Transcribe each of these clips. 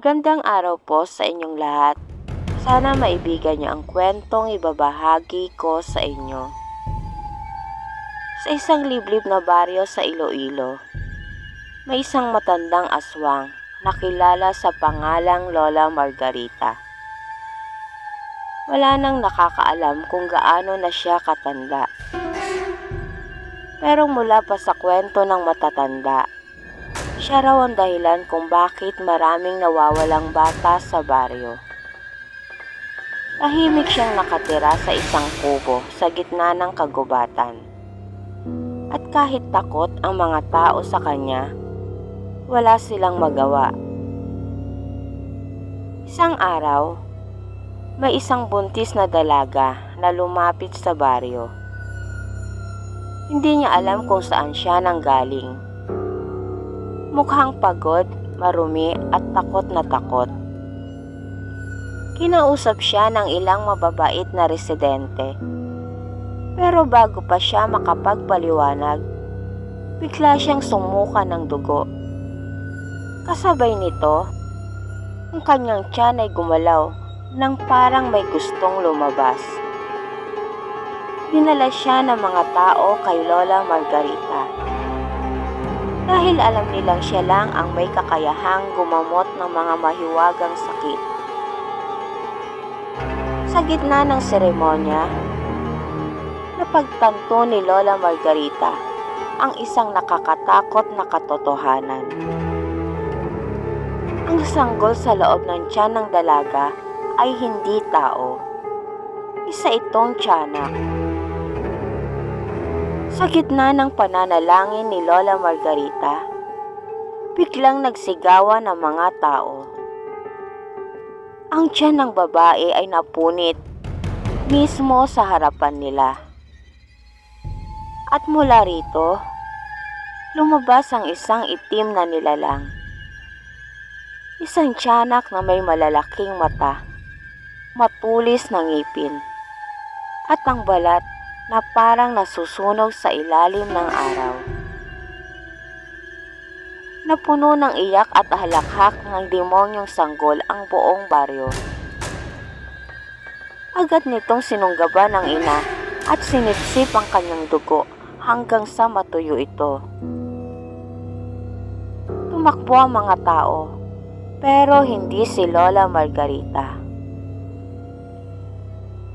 Magandang araw po sa inyong lahat. Sana maibigan niyo ang kwentong ibabahagi ko sa inyo. Sa isang liblib na baryo sa Iloilo, may isang matandang aswang na kilala sa pangalang Lola Margarita. Wala nang nakakaalam kung gaano na siya katanda. Pero mula pa sa kwento ng matatanda, siya raw ang dahilan kung bakit maraming nawawalang bata sa baryo. Tahimik siyang nakatira sa isang kubo sa gitna ng kagubatan. At kahit takot ang mga tao sa kanya, wala silang magawa. Isang araw, may isang buntis na dalaga na lumapit sa baryo. Hindi niya alam kung saan siya nanggaling. Mukhang pagod, marumi at takot na takot. Kinausap siya ng ilang mababait na residente. Pero bago pa siya makapagpaliwanag, bigla siyang sumuka ng dugo. Kasabay nito, ang kanyang tiyan ay gumalaw nang parang may gustong lumabas. Dinala siya ng mga tao kay Lola Margarita dahil alam nilang siya lang ang may kakayahang gumamot ng mga mahiwagang sakit. Sa gitna ng seremonya, napagtanto ni Lola Margarita ang isang nakakatakot na katotohanan. Ang sanggol sa loob ng tiyan ng dalaga ay hindi tao. Isa itong tiyanak. Sa gitna ng pananalangin ni Lola Margarita, biglang nagsigawan ng mga tao. Ang tiyan ng babae ay napunit mismo sa harapan nila. At mula rito, lumabas ang isang itim na nilalang. Isang tiyanak na may malalaking mata, matulis na ngipin, at ang balat na parang nasusunog sa ilalim ng araw. Napuno ng iyak at halakhak ng demonyong sanggol ang buong baryo. Agad nitong sinunggaban ng ina at sinipsip ang kanyang dugo hanggang sa matuyo ito. Tumakbo ang mga tao, pero hindi si Lola Margarita.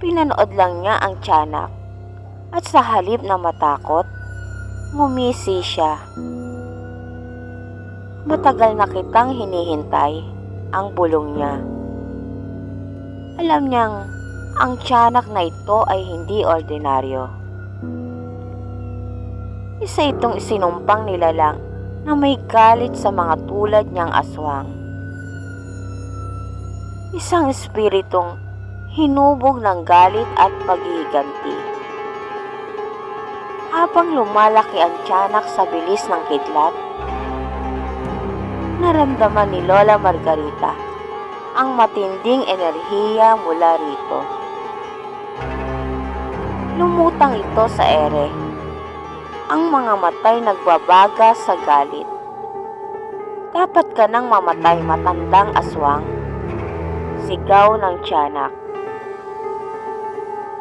Pinanood lang niya ang tiyanak at sa halip na matakot, ngumisi siya. Matagal na kitang hinihintay ang bulong niya. Alam niyang ang tiyanak na ito ay hindi ordinaryo. Isa itong isinumpang nilalang na may galit sa mga tulad niyang aswang. Isang espiritong hinubog ng galit at paghihiganti. Habang lumalaki ang tiyanak sa bilis ng kidlat, naramdaman ni Lola Margarita ang matinding enerhiya mula rito. Lumutang ito sa ere. Ang mga matay nagbabaga sa galit. Dapat ka nang mamatay matandang aswang. Sigaw ng tiyanak.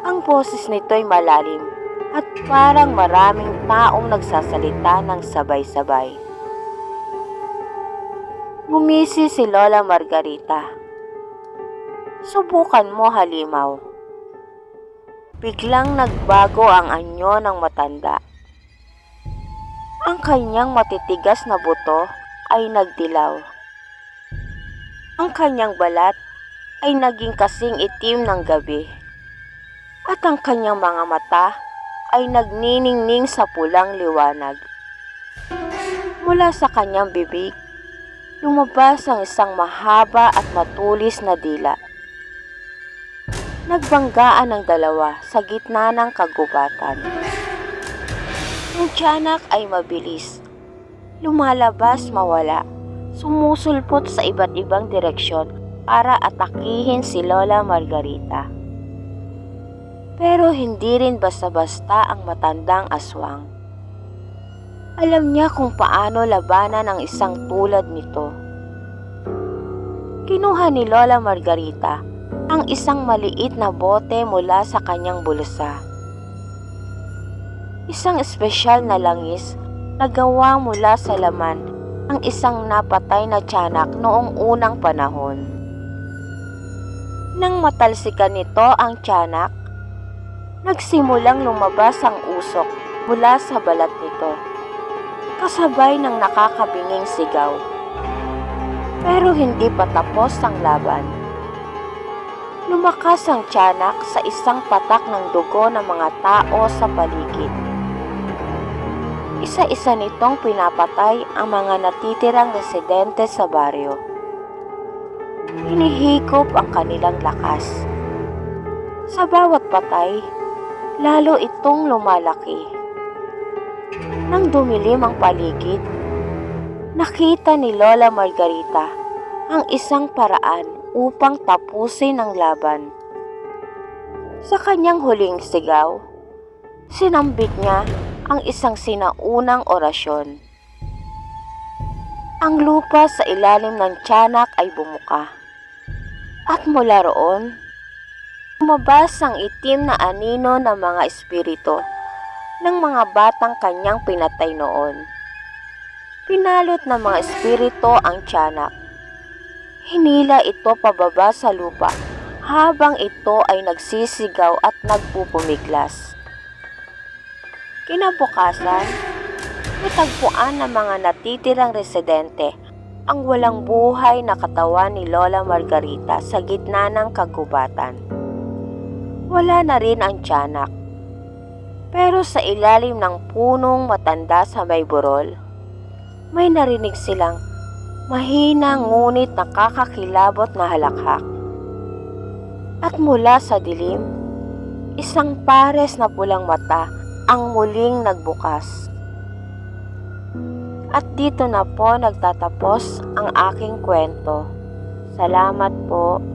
Ang boses nito'y malalim at parang maraming taong nagsasalita ng sabay-sabay. Ngumisi si Lola Margarita. Subukan mo halimaw. Biglang nagbago ang anyo ng matanda. Ang kanyang matitigas na buto ay nagdilaw. Ang kanyang balat ay naging kasing itim ng gabi. At ang kanyang mga mata ay nagniningning sa pulang liwanag. Mula sa kanyang bibig, lumabas ang isang mahaba at matulis na dila. Nagbanggaan ang dalawa sa gitna ng kagubatan. Ang tiyanak ay mabilis. Lumalabas mawala. Sumusulpot sa iba't ibang direksyon para atakihin si Lola Margarita. Pero hindi rin basta-basta ang matandang aswang. Alam niya kung paano labanan ang isang tulad nito. Kinuha ni Lola Margarita ang isang maliit na bote mula sa kanyang bulsa. Isang espesyal na langis na gawa mula sa laman ang isang napatay na tiyanak noong unang panahon. Nang matalsikan nito ang tiyanak, nagsimulang lumabas ang usok mula sa balat nito, kasabay ng nakakabinging sigaw. Pero hindi pa tapos ang laban. Lumakas ang tiyanak sa isang patak ng dugo ng mga tao sa paligid. Isa-isa nitong pinapatay ang mga natitirang residente sa baryo. Hinihikop ang kanilang lakas. Sa bawat patay, lalo itong lumalaki. Nang dumilim ang paligid, nakita ni Lola Margarita ang isang paraan upang tapusin ang laban. Sa kanyang huling sigaw, sinambit niya ang isang sinaunang orasyon. Ang lupa sa ilalim ng tiyanak ay bumuka. At mula roon, lumabas ang itim na anino ng mga espiritu ng mga batang kanyang pinatay noon. Pinalot ng mga espiritu ang tiyanak. Hinila ito pababa sa lupa habang ito ay nagsisigaw at nagpupumiglas. Kinabukasan, natagpuan ng mga natitirang residente ang walang buhay na katawan ni Lola Margarita sa gitna ng kagubatan. Wala na rin ang tiyanak. Pero sa ilalim ng punong matanda sa may burol, may narinig silang mahina ngunit nakakakilabot na halakhak. At mula sa dilim, isang pares na pulang mata ang muling nagbukas. At dito na po nagtatapos ang aking kwento. Salamat po.